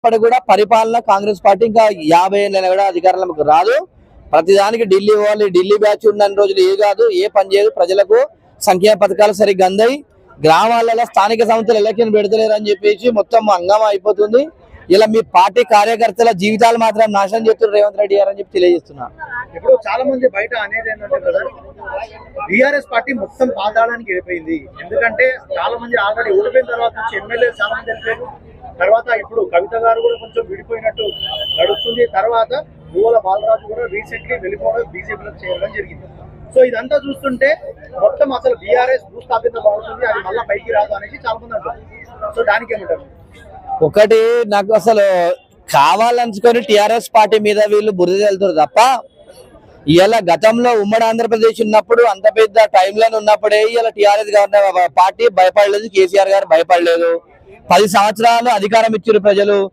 ఇప్పటి కూడా పరిపాలన కాంగ్రెస్ పార్టీ ఇంకా యాభై ఏళ్ళ కూడా అధికారంలోకి రాదు. ప్రతిదానికి ఢిల్లీ పోవాలి ఢిల్లీ బ్యాచ్ ఉన్న రోజులు ఏ కాదు ఏ పని చేయదు. ప్రజలకు సంక్షేమ పథకాలు సరిగ్గా అందాయి. గ్రామాలలో స్థానిక సంస్థలు ఎలక్షన్ పెడతలేరు అని చెప్పేసి మొత్తం అంగం అయిపోతుంది. ఇలా మీ పార్టీ కార్యకర్తల జీవితాలు మాత్రం నాశనం చేస్తున్నారు రేవంత్ రెడ్డి గారు అని చెప్పి తెలియజేస్తున్నా. ఇప్పుడు చాలా మంది బయట అనేది ఏంటంటే బ్రదర్ బీఆర్ఎస్ పార్టీ మొత్తం పాతాళానికి వెళ్ళిపోయింది. ఎందుకంటే చాలా మంది ఆల్రెడీ ఓడిపోయిన తర్వాత నుంచి ఎమ్మెల్యే చాలా మంది వెళ్ళిపోయారు. తర్వాత ఇప్పుడు కవిత గారు కూడా కొంచెం విడిపోయినట్టు నడుస్తుంది. తర్వాత భూవల బాలరాజు కూడా రీసెంట్లీ వెళ్ళిపోవడం బీజేపీలకు చేయడం జరిగింది. సో ఇదంతా చూస్తుంటే మొత్తం అసలు బీఆర్ఎస్ భూస్థాపితం అవుతుంది అది మళ్ళీ పైకి రాదు అనేసి చాలా మంది అంటారు సో దానికి ఏమంటారు? ఒకటి నాకు అసలు కావాలనుకొని టిఆర్ఎస్ పార్టీ మీద వీళ్ళు బురద వెళ్తారు తప్ప ఇలా గతంలో ఉమ్మడి ఆంధ్రప్రదేశ్ ఉన్నప్పుడు అంత పెద్ద టైంలో ఉన్నప్పుడే ఇలా టిఆర్ఎస్ గవర్నర్ పార్టీ భయపడలేదు కేసీఆర్ గారు భయపడలేదు. పది సంవత్సరాలు అధికారం ఇచ్చారు ప్రజలు.